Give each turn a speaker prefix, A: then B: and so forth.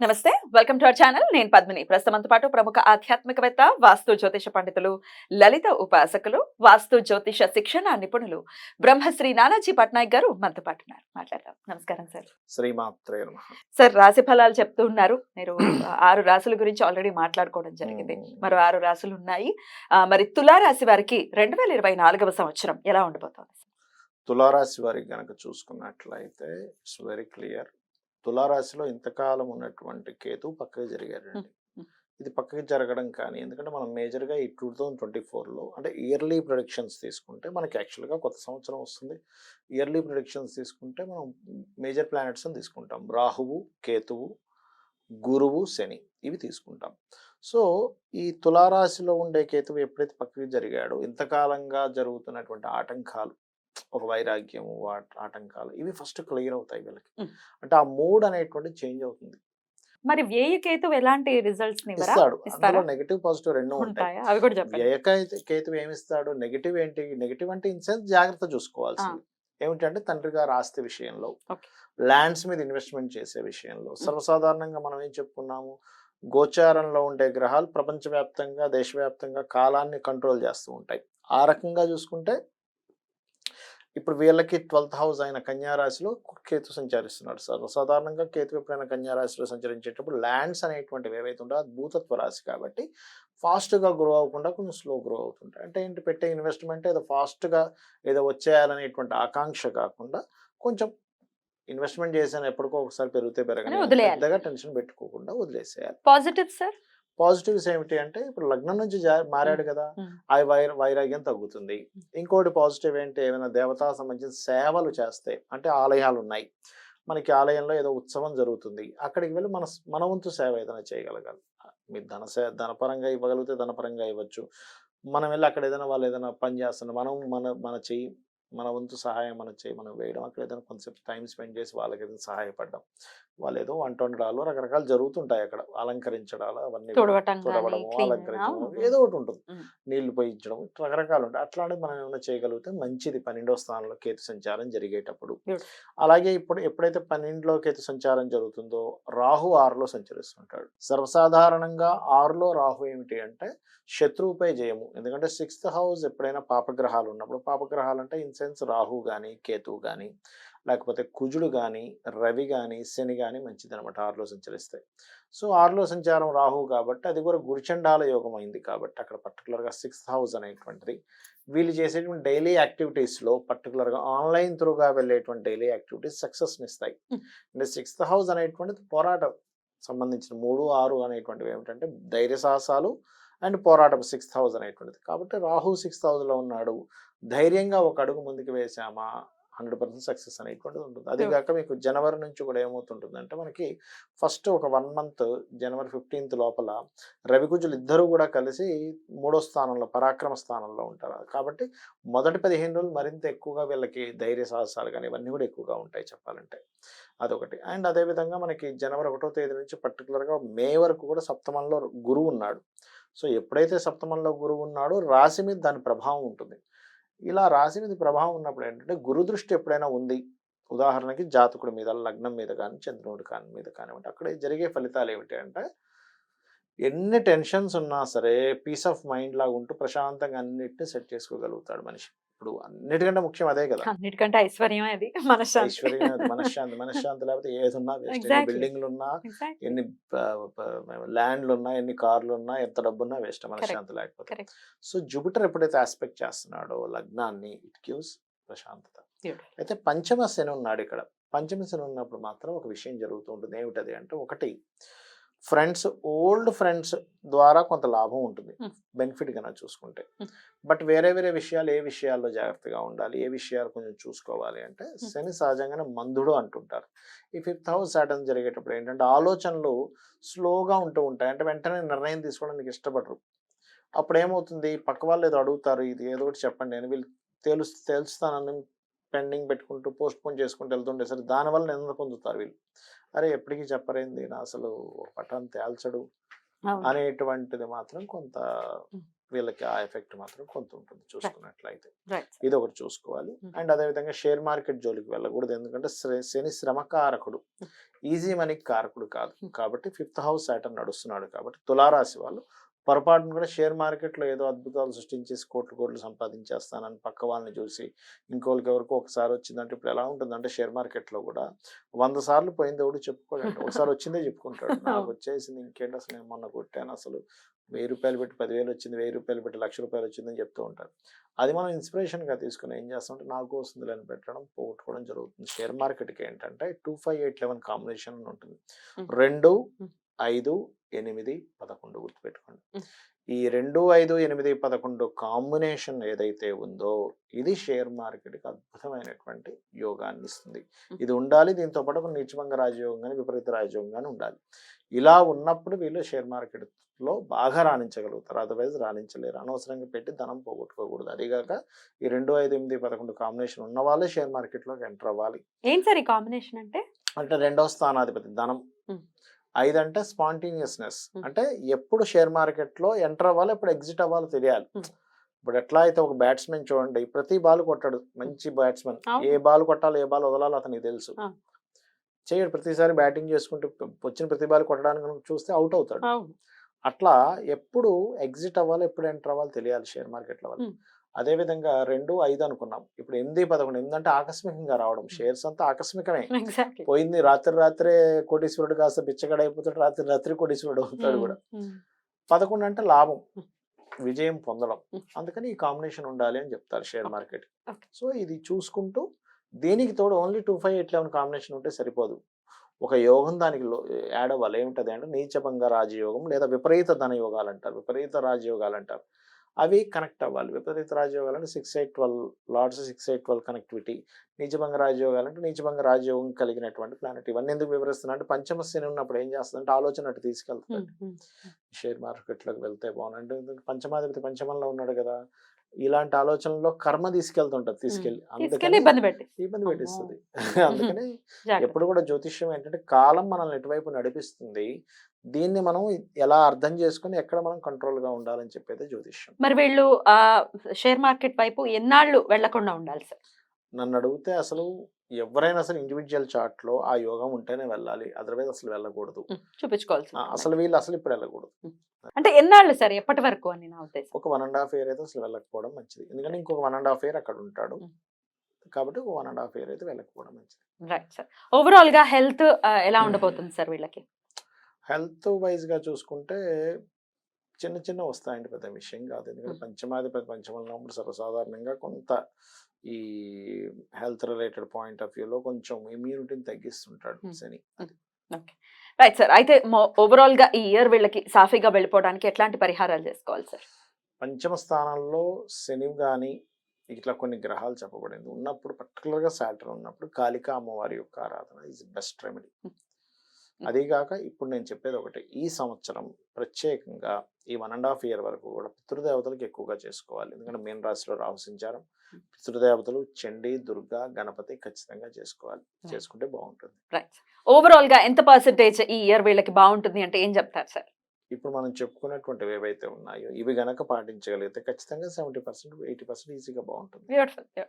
A: నమస్తే welcome to our channel. నేను పద్మిని. ప్రస్తుతంతో పాటు ప్రముఖ ఆధ్యాత్మికవేత్త వాస్తు జ్యోతిష పండితులు లలిత ఉపాసకులు వాస్తు జ్యోతిష శిక్షణ నిపుణులు బ్రహ్మశ్రీ నానాజీ పట్నాయక్ గారు మనతో పాటు ఉన్నారు. మాట్లాడదాం. నమస్కారం సార్.
B: శ్రీమాత్రే.
A: సార్ రాశి ఫలాలు చెప్తూ ఉన్నారు. మీరు ఆరు రాశుల గురించి ఆల్రెడీ మాట్లాడుకోవడం జరిగింది. మరో ఆరు రాశులు ఉన్నాయి. మరి తులా రాశి వారికి రెండు వేల ఇరవై నాలుగవ సంవత్సరం ఎలా ఉండబోతోంది
B: తులారాశి వారికి గనక చూసుకున్నట్లయితే ఇట్స్ వెరీ క్లియర్ తులారాశిలో ఇంతకాలం ఉన్నటువంటి కేతు పక్కకి జరిగారండి
A: Hmm.
B: ఇది పక్కకి జరగడం కానీ ఎందుకంటే మనం మేజర్గా ఈ టూ థౌజండ్ ట్వంటీ ఫోర్లో అంటే ఇయర్లీ ప్రొడిక్షన్స్ తీసుకుంటే మనకి యాక్చువల్గా కొత్త సంవత్సరం వస్తుంది. ఇయర్లీ ప్రొడిక్షన్స్ తీసుకుంటే మనం మేజర్ ప్లానెట్స్ తీసుకుంటాం. రాహువు కేతువు గురువు శని ఇవి తీసుకుంటాం. సో ఈ తులారాశిలో ఉండే కేతువు ఎప్పుడైతే పక్కకి జరిగాడో ఇంతకాలంగా జరుగుతున్నటువంటి ఆటంకాలు ఒక వైరాగ్యము వాట్- ఆటంకాలు ఇవి ఫస్ట్ క్లియర్ అవుతాయి వీళ్ళకి. అంటే ఆ మూడ్ అనేటువంటి చేంజ్ అవుతుంది.
A: మరి వ్యయ కేతు ఎలాంటి రిజల్ట్స్
B: ఇస్తాడు. అందులో నెగిటివ్ పాజిటివ్ రెండు ఉంటాయి.
A: ఉంటాయా? అవి కూడా చెప్పండి.
B: వ్యయక కేతు ఏమిస్తాడు? నెగిటివ్ ఏంటి? నెగిటివ్ అంటే ఇన్ సెన్స్ జాగ్రత్త చూసుకోవాల్సింది. ఏమిటంటే తండ్రి గారు ఆస్తి విషయంలో. ల్యాండ్స్ మీద ఇన్వెస్ట్మెంట్ చేసే విషయంలో సర్వసాధారణంగా మనం ఏం చెప్పుకున్నాము? గోచారంలో ఉండే గ్రహాలు ప్రపంచవ్యాప్తంగా దేశవ్యాప్తంగా కాలాన్ని కంట్రోల్ చేస్తూ ఉంటాయి. ఆ రకంగా చూసుకుంటే ఇప్పుడు వీళ్ళకి ట్వెల్త్ హౌస్ అయిన కన్యారాశిలో కేతు సంచరిస్తున్నాడు సర్వసాధారణంగా కేతు ఎప్పుడైనా కన్యారాశిలో సంచరించేటప్పుడు ల్యాండ్స్ అనేటువంటివి ఏవైతే ఉంటే అది భూతత్వ రాశి కాబట్టి ఫాస్ట్గా గ్రో అవ్వకుండా కొంచెం స్లో గ్రో అవుతుంటాయి. అంటే ఏంటి? పెట్టే ఇన్వెస్ట్మెంట్ ఏదో ఫాస్ట్గా ఏదో వచ్చేయాలనేటువంటి ఆకాంక్ష కాకుండా కొంచెం ఇన్వెస్ట్మెంట్ చేసాను ఎప్పటికో ఒకసారి పెరిగితే పెరగని. పెద్దగా టెన్షన్ పెట్టుకోకుండా వదిలేసేయాలి.
A: Positive sir?
B: పాజిటివ్స్ ఏమిటి అంటే ఇప్పుడు లగ్నం నుంచి మారాడు కదా. ఆ వైర వైరాగ్యం తగ్గుతుంది. ఇంకోటి పాజిటివ్ ఏంటి ఏమైనా దేవతా సంబంధించిన సేవలు చేస్తే అంటే ఆలయాలు ఉన్నాయి మనకి ఆలయంలో ఏదో ఉత్సవం జరుగుతుంది. అక్కడికి వెళ్ళి మన మన వంతు సేవ ఏదైనా చేయగలగాలి. మీరు ధన సే ధనపరంగా ఇవ్వగలిగితే ధనపరంగా ఇవ్వచ్చు. మనం వెళ్ళి అక్కడ ఏదైనా వాళ్ళు ఏదైనా పని చేస్తున్నారు మనం మన మన చెయ్యి మన వంతు సహాయం మన చేయి మనం వేయడం అక్కడ ఏదైనా కొంచెం టైం స్పెండ్ చేసి వాళ్ళకి ఏదైనా సహాయపడడం. వాళ్ళు ఏదో వంట వండడాలు రకరకాలు జరుగుతుంటాయి అక్కడ. అలంకరించడాలు అవన్నీ తుడవడము అలంకరించడం. ఏదో ఒకటి ఉంటుంది. నీళ్ళు పోయించడం రకరకాలు ఉంటాయి అట్లాంటివి మనం ఏమైనా చేయగలిగితే మంచిది. పన్నెండో స్థానంలో కేతు సంచారం జరిగేటప్పుడు. అలాగే ఇప్పుడు ఎప్పుడైతే పన్నెండులో కేతు సంచారం జరుగుతుందో రాహు ఆరులో సంచరిస్తుంటాడు. సర్వసాధారణంగా ఆరులో రాహు ఏమిటి అంటే శత్రువుపై జయము. ఎందుకంటే సిక్స్త్ హౌస్ ఎప్పుడైనా పాపగ్రహాలు ఉన్నప్పుడు పాపగ్రహాలు అంటే ఇన్ సెన్స్ రాహు కానీ కేతువు కానీ లేకపోతే కుజుడు కానీ రవి కానీ శని కానీ మంచిది అనమాట ఆరులో సంచరిస్తాయి సో ఆరులో సంచారం రాహు కాబట్టి అది కూడా గురుచండాల యోగం అయింది కాబట్టి అక్కడ పర్టికులర్గా సిక్స్త్ హౌస్ అనేటువంటిది. వీళ్ళు చేసేటువంటి డైలీ యాక్టివిటీస్లో పర్టికులర్గా ఆన్లైన్ త్రూగా వెళ్ళేటువంటి డైలీ యాక్టివిటీస్ సక్సెస్ని ఇస్తాయి. అంటే సిక్స్త్ హౌస్ అనేటువంటిది పోరాటం. సంబంధించిన మూడు ఆరు అనేటువంటివి ఏమిటంటే ధైర్య సాహసాలు అండ్ పోరాటం సిక్స్ థౌజండ్ అనేటువంటిది కాబట్టి రాహు సిక్స్ థౌజండ్లో ఉన్నాడు. ధైర్యంగా ఒక అడుగు ముందుకు వేసామా హండ్రెడ్ పర్సెంట్ సక్సెస్ అనేటువంటిది ఉంటుంది. అది. కాక మీకు జనవరి నుంచి కూడా ఏమవుతుంటుందంటే మనకి ఫస్ట్ ఒక వన్ మంత్ జనవరి ఫిఫ్టీన్త్ లోపల రవికుజులు ఇద్దరు కూడా కలిసి మూడో స్థానంలో పరాక్రమ స్థానంలో ఉంటారు. కాబట్టి మొదటి పదిహేను రోజులు మరింత ఎక్కువగా వీళ్ళకి ధైర్య సాహసాలు కానీ ఇవన్నీ కూడా ఎక్కువగా ఉంటాయి చెప్పాలంటే. అదొకటి. అండ్ అదేవిధంగా మనకి జనవరి ఒకటో తేదీ నుంచి పర్టికులర్గా మే వరకు కూడా సప్తమంలో గురువు ఉన్నాడు. సో ఎప్పుడైతే సప్తమంలో గురువు ఉన్నాడో రాశి మీద దాని ప్రభావం ఉంటుంది. ఇలా రాశి మీద ప్రభావం ఉన్నప్పుడు ఏంటంటే గురుదృష్టి ఎప్పుడైనా ఉంది. ఉదాహరణకి జాతకుడి మీద లగ్నం మీద కానీ చంద్రుడి కాని మీద కానివ్వండి అక్కడ జరిగే ఫలితాలు ఏమిటి అంటే ఎన్ని టెన్షన్స్ ఉన్నా సరే పీస్ ఆఫ్ మైండ్ లాగా ఉంటూ ప్రశాంతంగా అన్నిటిని సెట్ చేసుకోగలుగుతాడు మనిషి. ఇప్పుడు అన్నిటికంటే ముఖ్యం అదే కదా
A: అన్నిటికంటే ఐశ్వర్యం అది మనశ్శాంతి
B: ఐశ్వర్యం అది, మనశ్శాంతి మనశ్శాంతి లేకపోతే ఏదున్నా వేస్ట్ ఎన్ని. బిల్డింగ్లు ఉన్నా. ఎన్ని ల్యాండ్లు ఉన్నా ఎన్ని కార్లు ఉన్నా ఎంత డబ్బున్నా వేస్ట్ మనశ్శాంతి లేకపోతే. సో జూపిటర్ ఎప్పుడైతే ఆస్పెక్ట్ చేస్తున్నాడో లగ్నాన్ని ఇట్ గివ్స్ ప్రశాంతత. అయితే పంచమ శని ఉన్నాడు ఇక్కడ పంచమ శని ఉన్నప్పుడు మాత్రం ఒక విషయం జరుగుతూ ఉంటుంది ఏమిటది అంటే ఒకటి ఫ్రెండ్స్ ఓల్డ్ ఫ్రెండ్స్ ద్వారా కొంత లాభం ఉంటుంది. బెనిఫిట్ కన్నా చూసుకుంటే. బట్ వేరే వేరే విషయాలు ఏ విషయాల్లో జాగ్రత్తగా ఉండాలి ఏ విషయాలు కొంచెం చూసుకోవాలి అంటే శని సహజంగానే మందుడు అంటుంటారు. ఈ ఫిఫ్త్ హౌస్ సాటర్న్ జరిగేటప్పుడు ఏంటంటే ఆలోచనలు స్లోగా ఉంటూ ఉంటాయి. అంటే వెంటనే నిర్ణయం తీసుకోవడానికి ఇష్టపడరు. అప్పుడు ఏమవుతుంది పక్క వాళ్ళు ఏదో అడుగుతారు ఇది ఏదో ఒకటి చెప్పండి. అని వీళ్ళు తెలుసు తెలుస్తానని పెండింగ్ పెట్టుకుంటూ పోస్ట్ పోన్ చేసుకుంటూ వెళ్తుండే సరే దానివల్ల నింద పొందుతారు వీళ్ళు. అరే! ఎప్పటికీ చెప్పరేంది నా అసలు పటాన్ని తేల్చడు. అనేటువంటిది మాత్రం కొంత. వీళ్ళకి ఆ ఎఫెక్ట్ మాత్రం కొంత ఉంటుంది చూసుకున్నట్లయితే. ఇది ఒకటి చూసుకోవాలి. అండ్ అదేవిధంగా షేర్ మార్కెట్ జోలికి వెళ్ళకూడదు. ఎందుకంటే శని శ్రమ కారకుడు ఈజీ మనీకి కారకుడు కాదు. కాబట్టి ఫిఫ్త్ హౌస్ సాటర్న్ నడుస్తున్నాడు కాబట్టి తులారాశి వాళ్ళు పొరపాటును కూడా షేర్ మార్కెట్లో ఏదో అద్భుతాలు సృష్టించేసి కోట్లు కోట్లు సంపాదించేస్తానని పక్క వాళ్ళని చూసి ఇంకోళ్ళకి ఎవరికో ఒకసారి వచ్చిందంటే ఇప్పుడు ఎలా ఉంటుందంటే షేర్ మార్కెట్లో కూడా వంద సార్లు పోయింది ఎవడు చెప్పుకోడండి. ఒకసారి వచ్చిందే చెప్పుకుంటాడు. నాకు వచ్చేసింది ఇంకేంటి అసలు నేను మొన్న కొట్టాను అసలు. వెయ్యి రూపాయలు పెట్టి పదివేలు వచ్చింది వెయ్యి రూపాయలు పెట్టి లక్ష రూపాయలు వచ్చిందని చెప్తూ ఉంటారు. అది మనం ఇన్స్పిరేషన్గా తీసుకుని ఏం చేస్తామంటే నాకు వస్తుంది అని పెట్టడం పోగొట్టుకోవడం జరుగుతుంది. షేర్ మార్కెట్కి ఏంటంటే two five eight eleven combination ఉంటుంది. రెండు. ఐదు ఎనిమిది పదకొండు గుర్తుపెట్టుకోండి. ఈ రెండు ఐదు ఎనిమిది పదకొండు కాంబినేషన్ ఏదైతే ఉందో ఇది షేర్ మార్కెట్కి అద్భుతమైనటువంటి యోగాన్ని ఇస్తుంది. ఇది ఉండాలి దీంతో పాటు ఒక నీచభంగ రాజయోగం కానీ విపరీత రాజయోగం కానీ ఉండాలి. ఇలా ఉన్నప్పుడు వీళ్ళు షేర్ మార్కెట్లో బాగా రాణించగలుగుతారు. అదర్వైజ్ రాణించలేరు. అనవసరంగా పెట్టి ధనం పోగొట్టుకోకూడదు. అదిగాక ఈ రెండు ఐదు ఎనిమిది పదకొండు కాంబినేషన్ ఉన్న వాళ్ళే షేర్ మార్కెట్లోకి ఎంటర్ అవ్వాలి.
A: ఏం సార్ ఈ కాంబినేషన్ అంటే?
B: అంటే రెండవ స్థానాధిపతి ధనం. ఐదు అంటే స్పాంటేనియస్నెస్. అంటే ఎప్పుడు షేర్ మార్కెట్లో ఎంటర్ అవ్వాలి ఎప్పుడు ఎగ్జిట్ అవ్వాలో తెలియాలి. ఇప్పుడు ఎట్లా అయితే ఒక బ్యాట్స్మెన్ చూడండి ప్రతి బాల్ కొట్టాడు మంచి బ్యాట్స్మెన్. ఏ బాల్ కొట్టాలో ఏ బాల్ వదలాలో అతనికి తెలుసు. చేయడు ప్రతిసారి బ్యాటింగ్ చేసుకుంటూ వచ్చిన ప్రతి బాల్ కొట్టడానికి చూస్తే అవుట్ అవుతాడు అట్లా ఎప్పుడు ఎగ్జిట్ అవ్వాలి ఎప్పుడు ఎంటర్ అవ్వాలి తెలియాలి షేర్ మార్కెట్లో
A: Hmm.
B: అదే విధంగా రెండు ఐదు అనుకున్నాం. ఇప్పుడు ఎనిమిది పదకొండు ఎందుకంటే ఆకస్మికంగా రావడం. షేర్స్ అంతా ఆకస్మికమే. పోయింది రాత్రి రాత్రే కోటీశ్వరుడు కాస్త బిచ్చగడ అయిపోతాడు రాత్రి రాత్రి కోటీశ్వరుడు అవుతాడు కూడా. పదకొండు అంటే లాభం. విజయం పొందడం. అందుకని ఈ కాంబినేషన్ ఉండాలి అని చెప్తారు షేర్. మార్కెట్. సో ఇది చూసుకుంటూ దీనికి తోడు only two five eight eleven combination ఉంటే సరిపోదు. ఒక యోగం దానికి యాడ్ అవ్వాలి. ఏమిటది అంటే నీచభంగ రాజయోగం లేదా విపరీత ధన యోగాలు అంటారు. విపరీత రాజయోగాలు అంటారు. అవి కనెక్ట్ అవ్వాలి. విపరీత రాజయోగాలు అంటే six eight twelve lords six eight twelve connectivity నీచభంగ రాజయోగాలు అంటే నీచభంగ రాజయోగం కలిగినటువంటి ప్లానెట్ ఇవన్నీ ఎందుకు వివరిస్తున్నా అంటే పంచమ శని ఉన్నప్పుడు ఏం చేస్తుందంటే ఆలోచన అటు తీసుకెళ్తుంది షేర్ మార్కెట్లోకి వెళ్తే బాగుంది అంటే పంచమాధిపతి పంచమంలో ఉన్నాడు కదా. ఇలాంటి ఆలోచనలో కర్మ తీసుకెళ్తుంటది తీసుకెళ్ళి. అందుకని
A: ఇబ్బంది.
B: పెట్టిస్తుంది. అందుకని. ఎప్పుడు కూడా జ్యోతిష్యం ఏంటంటే కాలం మనల్ని ఎటువైపు నడిపిస్తుంది దీన్ని మనం ఎలా అర్థం చేసుకుని ఎక్కడ మనం కంట్రోల్గా ఉండాలని చెప్పేది జ్యోతిష్యం.
A: మరి వీళ్ళు ఆ షేర్ మార్కెట్ వైపు ఎన్నాళ్ళు వెళ్ళకుండా ఉండాలి సార్?
B: నన్ను అడిగితే అసలు ఎవరైనా అసలు ఇండివిజువల్ చార్ట్లో ఆ యోగం ఉంటేనే వెళ్ళాలి. అదర్వైజ్ అసలు వెళ్ళకూడదు.
A: చూపించుకోవాల్సి.
B: అసలు వీళ్ళు అసలు ఇప్పుడు వెళ్ళకూడదు.
A: అంటే ఎన్నాళ్ళు సార్ ఎప్పటి వరకు అని నా ఉద్దేశం?
B: ఒక వన్ అండ్ హాఫ్ ఇయర్ అయితే అసలు వెళ్ళకపోవడం మంచిది. ఎందుకంటే ఇంకొక వన్ అండ్ హాఫ్ ఇయర్ అక్కడ ఉంటాడు. కాబట్టి ఒక వన్ అండ్ హాఫ్ ఇయర్ అయితే వెళ్ళకపోవడం మంచిది.
A: రైట్ సార్ ఓవరాల్గా హెల్త్ ఎలా ఉండబోతుంది సార్ వీళ్ళకి?
B: హెల్త్ వైజ్గా చూసుకుంటే చిన్న చిన్న వస్తాయండి పెద్ద విషయం కాదు. ఎందుకంటే. పంచమాధిపతి పంచమంలో ఉన్నప్పుడు సర్వసాధారణంగా కొంత ఈ హెల్త్ రిలేటెడ్ పాయింట్ ఆఫ్ వ్యూలో కొంచెం ఇమ్యూనిటీని తగ్గిస్తుంటాడు. శని.
A: ఓకే. Right sir. అయితే ఓవరాల్గా ఈ ఇయర్ వీళ్ళకి సాఫీగా వెళ్ళిపోవడానికి ఎట్లాంటి పరిహారాలు చేసుకోవాలి సార్?
B: పంచమ స్థానంలో శని కానీ ఇట్లా కొన్ని గ్రహాలు చెప్పబడింది. ఉన్నప్పుడు పర్టికులర్గా సాటర్న్ ఉన్నప్పుడు కాళికా అమ్మవారి యొక్క ఆరాధన ఈజ్ బెస్ట్ రెమెడీ. అదీగాక ఇప్పుడు నేను చెప్పేది ఒకటి. ఈ సంవత్సరం ప్రత్యేకంగా ఈ వన్ అండ్ హాఫ్ ఇయర్ వరకు కూడా పితృదేవతలకు ఎక్కువగా చేసుకోవాలి. ఎందుకంటే మీన రాశిలో రాహు సంచారం. పితృదేవతలు చండీ దుర్గా గణపతి ఖచ్చితంగా చేసుకోవాలి. చేసుకుంటే బాగుంటుంది
A: రైట్. ఓవరాల్గా ఎంత పర్సెంటేజ్ ఈ ఇయర్ వీళ్ళకి బాగుంటుంది అంటే ఏం చెప్తారు సార్?
B: ఇప్పుడు మనం చెప్పుకున్నటువంటివి ఏవైతే ఉన్నాయో ఇవి గనక పాటించగలిగితే ఖచ్చితంగా సెవెంటీ పర్సెంట్ ఎయిటీ పర్సెంట్ ఈజీగా బాగుంటుంది